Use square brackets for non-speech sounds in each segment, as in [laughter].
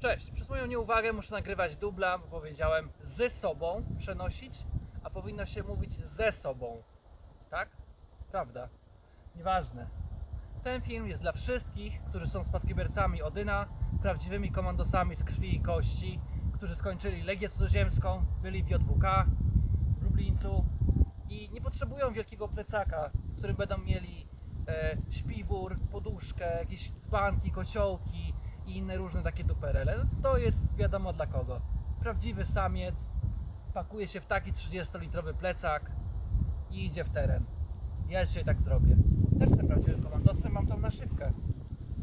Cześć, przez moją nieuwagę muszę nagrywać dubla, bo powiedziałem ze sobą przenosić, a powinno się mówić ze sobą. Tak? Prawda. Nieważne. Ten film jest dla wszystkich, którzy są spadkobiercami Odyna, prawdziwymi komandosami z krwi i kości, którzy skończyli Legię Cudzoziemską, byli w JWK w Lublińcu i nie potrzebują wielkiego plecaka, w którym będą mieli e, śpiwór, poduszkę, jakieś dzbanki, kociołki i inne różne takie duperele. No to jest wiadomo dla kogo. Prawdziwy samiec pakuje się w taki 30-litrowy plecak i idzie w teren. Ja dzisiaj tak zrobię. Też jestem prawdziwym komandosem, mam tą naszywkę.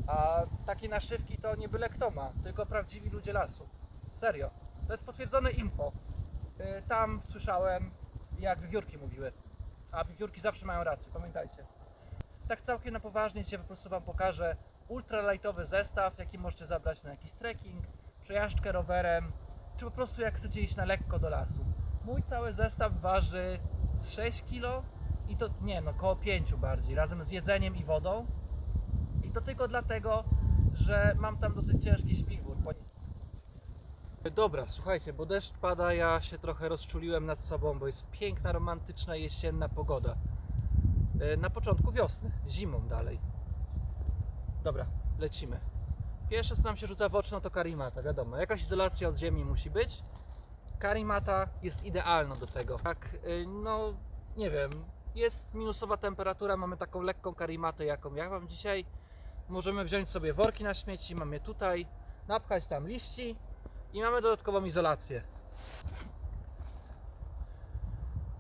A takie naszywki to nie byle kto ma, tylko prawdziwi ludzie lasu. Serio. To jest potwierdzone info. Y, Tam słyszałem, jak wiewiórki mówiły. A wiewiórki zawsze mają rację, pamiętajcie. Tak całkiem na poważnie dzisiaj po prostu Wam pokażę ultralightowy zestaw, jaki możecie zabrać na jakiś trekking, przejażdżkę rowerem, czy po prostu jak chcecie iść na lekko do lasu. Mój cały zestaw waży z 6 kg i to nie no, koło 5 bardziej, razem z jedzeniem i wodą. I to tylko dlatego, że mam tam dosyć ciężki śpiwór. Dobra, słuchajcie, bo deszcz pada, ja się trochę rozczuliłem nad sobą, bo jest piękna, romantyczna jesienna pogoda. E, Na początku wiosny, zimą dalej. Dobra, lecimy. Pierwsze co nam się rzuca w oczy, no to karimata, wiadomo. Jakaś izolacja od ziemi musi być. Karimata jest idealna do tego. Tak, y, no nie wiem, jest minusowa temperatura, mamy taką lekką karimatę, jaką ja mam dzisiaj. Możemy wziąć sobie worki na śmieci, mam je tutaj, napchać tam liści i mamy dodatkową izolację.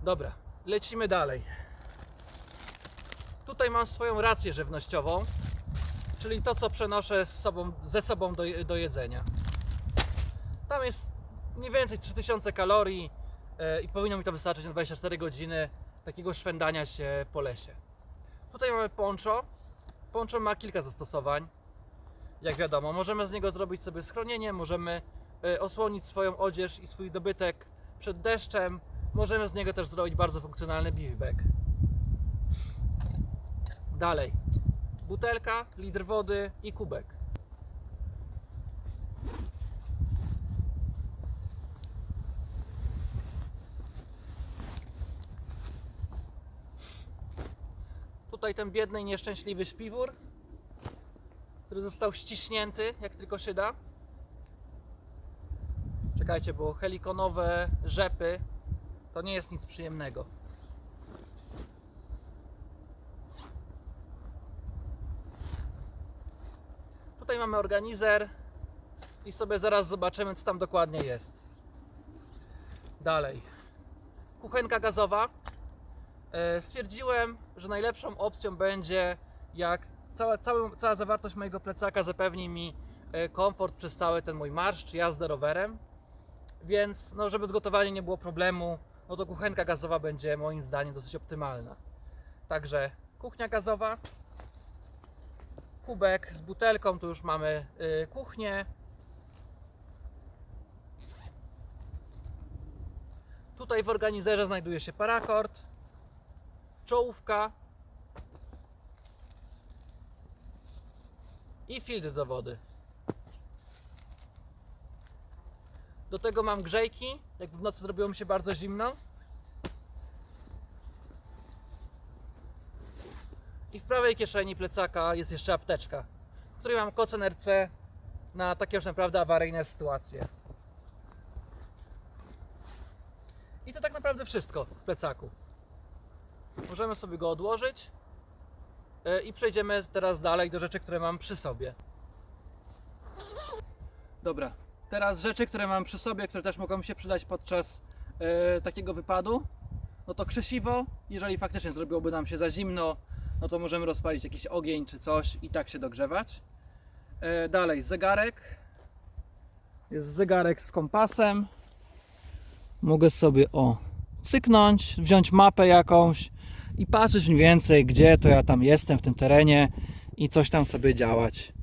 Dobra, lecimy dalej. Tutaj mam swoją rację żywnościową, czyli to, co przenoszę sobą, ze sobą do, do jedzenia. Tam jest mniej więcej 3000 kalorii e, i powinno mi to wystarczyć na 24 godziny takiego szwendania się po lesie. Tutaj mamy poncho. Poncho ma kilka zastosowań. Jak wiadomo, możemy z niego zrobić sobie schronienie, możemy e, osłonić swoją odzież i swój dobytek przed deszczem. Możemy z niego też zrobić bardzo funkcjonalny bivy Dalej. Butelka, litr wody i kubek. Tutaj ten biedny nieszczęśliwy śpiwór, który został ściśnięty jak tylko się da. Czekajcie, bo helikonowe rzepy to nie jest nic przyjemnego. Tutaj mamy organizer i sobie zaraz zobaczymy, co tam dokładnie jest. Dalej. Kuchenka gazowa. E, Stwierdziłem, że najlepszą opcją będzie, jak cała, cała, cała zawartość mojego plecaka zapewni mi e, komfort przez cały ten mój marsz czy jazdę rowerem. Więc, no, żeby z nie było problemu, no to kuchenka gazowa będzie moim zdaniem dosyć optymalna. Także kuchnia gazowa, kubek z butelką, tu już mamy y, kuchnię. Tutaj w organizerze znajduje się parakord, czołówka i filtr do wody. Do tego mam grzejki, jak w nocy zrobiło mi się bardzo zimno. I w prawej kieszeni plecaka jest jeszcze apteczka, w której mam koc NRC na takie już naprawdę awaryjne sytuacje. I to tak naprawdę wszystko w plecaku. Możemy sobie go odłożyć e, i przejdziemy teraz dalej do rzeczy, które mam przy sobie. Dobra, teraz rzeczy, które mam przy sobie, które też mogą mi się przydać podczas e, takiego wypadu. No to krzesiwo, jeżeli faktycznie zrobiłoby nam się za zimno, no to możemy rozpalić jakiś ogień czy coś i tak się dogrzewać. E, dalej, zegarek. Jest zegarek z kompasem. Mogę sobie o cyknąć, wziąć mapę jakąś i patrzeć mniej więcej, gdzie to ja tam jestem w tym terenie i coś tam sobie działać.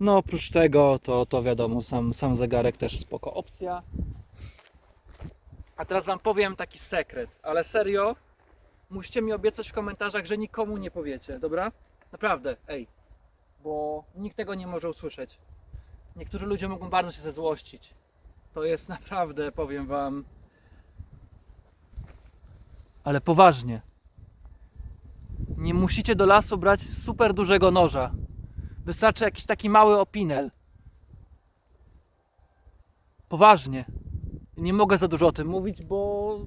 No oprócz tego, to, to wiadomo, sam, sam zegarek też spoko opcja. A teraz Wam powiem taki sekret, ale serio, musicie mi obiecać w komentarzach, że nikomu nie powiecie, dobra? Naprawdę, ej, bo nikt tego nie może usłyszeć. Niektórzy ludzie mogą bardzo się zezłościć. To jest [laughs] naprawdę, powiem wam. Ale poważnie. Nie musicie do lasu brać super dużego noża. Wystarczy jakiś taki mały opinel. Poważnie. Nie mogę za dużo o tym mówić, bo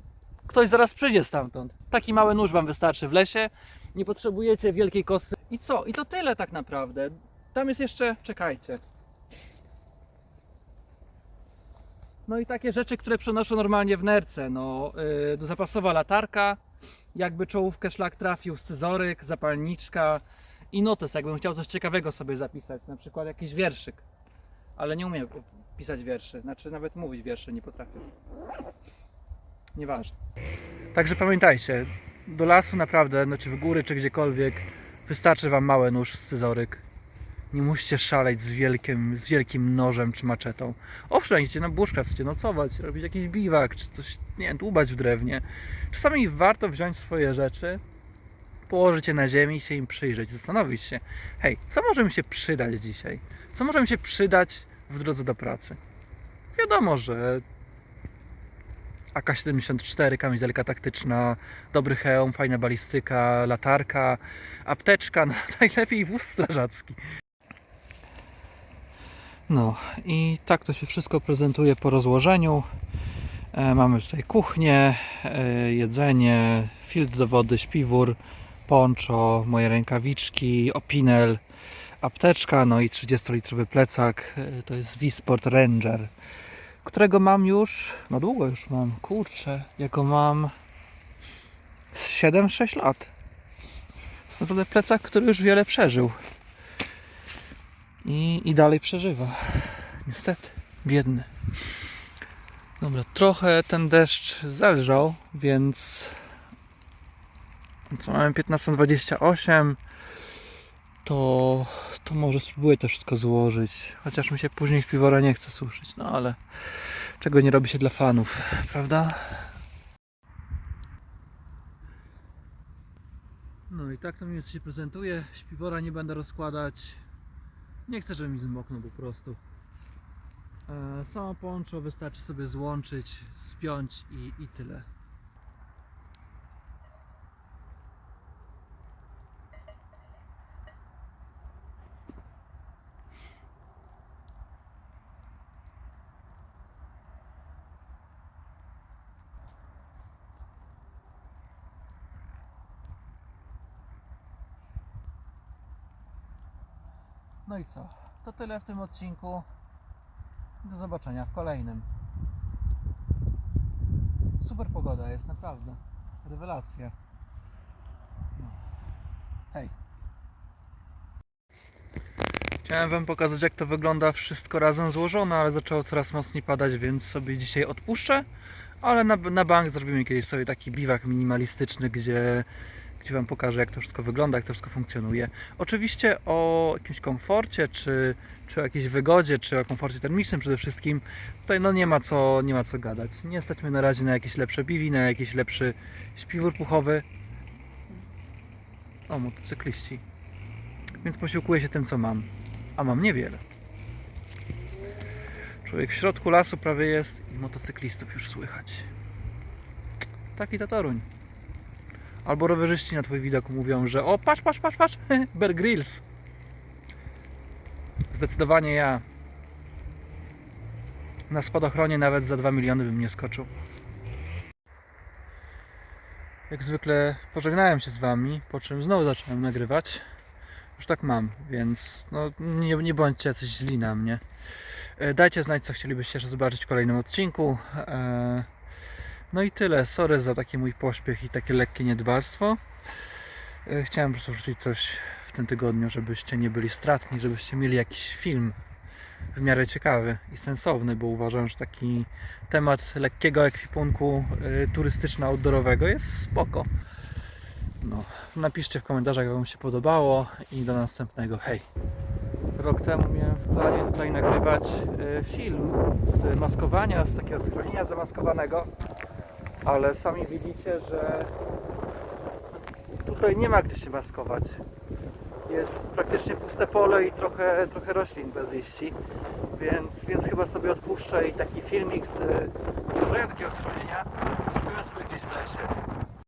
ktoś zaraz przyjdzie stamtąd. Taki mały nóż wam wystarczy w lesie. Nie potrzebujecie wielkiej kostry. I co? I to tyle tak naprawdę. Tam jest jeszcze, czekajcie. No i takie rzeczy, które przenoszą normalnie w nerce. No, yy, zapasowa latarka, jakby czołówkę szlak trafił, scyzoryk, zapalniczka i notes, jakbym chciał coś ciekawego sobie zapisać, na przykład jakiś wierszyk. Ale nie umiem pisać wierszy, znaczy nawet mówić wiersze nie potrafię. Nieważne. Także pamiętajcie, do lasu naprawdę, znaczy w góry czy gdziekolwiek, wystarczy Wam mały nóż, scyzoryk. Nie musicie szaleć z wielkim, z wielkim nożem czy maczetą. Owszem, idziecie na bushcraft, chcecie nocować, robić jakiś biwak, czy coś, nie wiem, dłubać w drewnie. Czasami warto wziąć swoje rzeczy, położyć je na ziemi i się im przyjrzeć, zastanowić się, hej, co może mi się przydać dzisiaj? Co może mi się przydać w drodze do pracy? Wiadomo, że AK-74, kamizelka taktyczna, dobry hełm, fajna balistyka, latarka, apteczka, [laughs] no najlepiej wóz strażacki. No i tak to się wszystko prezentuje po rozłożeniu. E, mamy tutaj kuchnię, e, jedzenie, filtr do wody, śpiwór, poncho, moje rękawiczki, opinel, apteczka, no i 30-litrowy plecak. E, to jest Wisport Ranger, którego mam już, no długo już mam, kurczę, jako mam z 7-6 lat. Jest naprawdę plecak, który już wiele przeżył. I, I dalej przeżywa. Niestety, biedny. Dobra, trochę ten deszcz zelżał, więc co mamy 15.28 to, to może spróbuję to wszystko złożyć. Chociaż mi się później śpiwora nie chce suszyć, no ale czego nie robi się dla fanów, prawda? No i tak to więcej się prezentuje. Śpiwora nie będę rozkładać. Nie chcę, żeby mi zmoknął po prostu. E, Samo poncho wystarczy sobie złączyć, spiąć i, i tyle. No i co? To tyle w tym odcinku. Do zobaczenia w kolejnym. Super pogoda jest, naprawdę. Rewelacja. No. Hej. Chciałem Wam pokazać, jak to wygląda wszystko razem złożone, ale zaczęło coraz mocniej padać, więc sobie dzisiaj odpuszczę. Ale na, na bank zrobimy kiedyś sobie taki biwak minimalistyczny, gdzie, gdzie Wam pokażę, jak to wszystko wygląda, jak to wszystko funkcjonuje. Oczywiście o jakimś komforcie, czy, czy o jakiejś wygodzie, czy o komforcie termicznym przede wszystkim, tutaj no nie ma co, nie ma co gadać. Nie stać mnie na razie na jakieś lepsze biwi, na jakiś lepszy śpiwór puchowy. O, motocykliści. Więc posiłkuję się tym, co mam. A mam niewiele. Człowiek w środku lasu prawie jest i motocyklistów już słychać. Taki to Toruń. Albo rowerzyści na twój widok mówią, że o patrz, patrz, patrz, patrz, [laughs] Bear Grylls. Zdecydowanie ja. Na spadochronie nawet za 2 miliony bym nie skoczył. Jak zwykle pożegnałem się z wami, po czym znowu zacząłem nagrywać. Już tak mam, więc no, nie, nie bądźcie jacyś źli na mnie. E, Dajcie znać, co chcielibyście zobaczyć w kolejnym odcinku. No i tyle. Sorry za taki mój pośpiech i takie lekkie niedbalstwo. E, Chciałem po prostu wrzucić coś w tym tygodniu, żebyście nie byli stratni, żebyście mieli jakiś film w miarę ciekawy i sensowny, bo uważam, że taki temat lekkiego ekwipunku e, turystyczno-outdoorowego jest spoko. No, napiszcie w komentarzach, jak Wam się podobało i do następnego. Hej! Rok temu miałem w planie tutaj nagrywać e, film z maskowania, z takiego schronienia zamaskowanego, ale sami widzicie, że tutaj nie ma gdzie się maskować. jest praktycznie puste pole i trochę, trochę roślin bez liści, więc, więc chyba sobie odpuszczę i taki filmik z tworzenia takiego schronienia